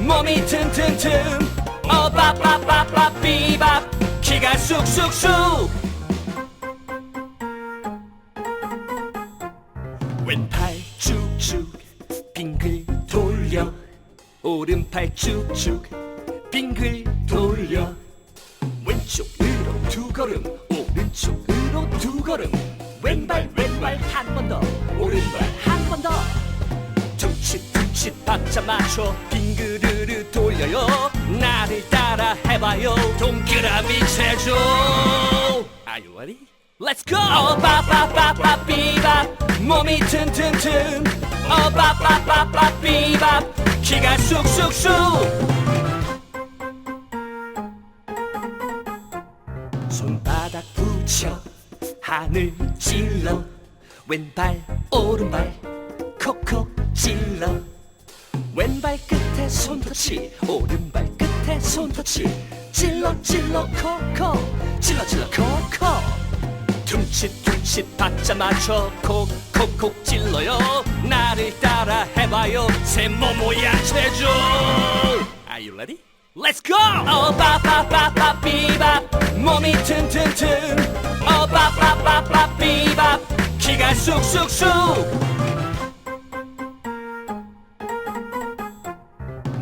몸이 튼튼튼. 어바바바바 비밥. 키가 쑥쑥쑥. 왼팔 쭉쭉. 빙글 돌려. 오른팔 쭉쭉. 빙글 돌려. 왼쪽으로 두 걸음. 오른쪽으로 두 걸음. 왼발 왼발 한 번 더. 오른발 한 번 더. 퉁칫 퉁칫 박자 맞춰 빙그르르 돌려요. 나를 따라 해봐요. 동그라미 체조. Are you ready? Let's go! 어바바바바 비밥 몸이 튼튼튼. 어바바바바 비밥 키가 쑥쑥쑥. 손바닥 붙여. 하늘 찔러. 왼발 오른발 콕콕 찔러 왼발 끝에 손터치 오른발 끝에 손터치. 찔러 찔러 콕콕 찔러 찔러 콕콕 퉁칫 퉁칫 박자 맞춰 콕콕콕 찔러요. 나를 따라 해봐요. 세모 모양 체조 Are you ready? Let's go! 어바바바바 비밥. 몸이 튼튼튼. 어바바바바 비밥. 키가 쑥쑥쑥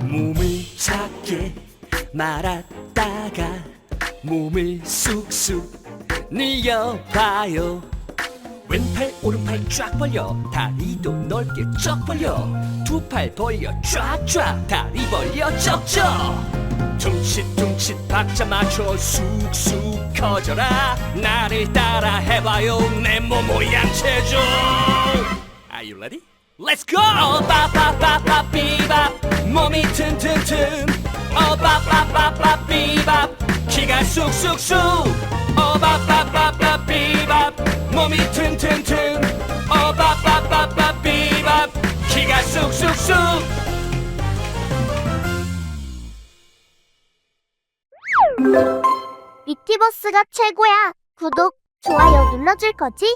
몸을 작게 말았다가 몸을 쑥쑥 늘려봐요. 왼팔 오른팔 쫙 벌려. 다리도 넓게 쩍 벌려. 두 팔 벌려. 쫙쫙. 다리 벌려. 쩍쩍. 퉁칫 퉁칫 박자 맞춰 쑥쑥 커져라. 나를 따라 해봐요. 내 몸 모양 체조. Are you ready? Let's go! 어바바바바 비밥 몸이 튼튼튼 어바바바바 비밥 키가 쑥쑥쑥 어바바바바 비밥 몸이 튼튼튼 어바바바바 비밥 키가 쑥쑥쑥 미티버스가 최고야. 구독, 좋아요 눌러줄 거지?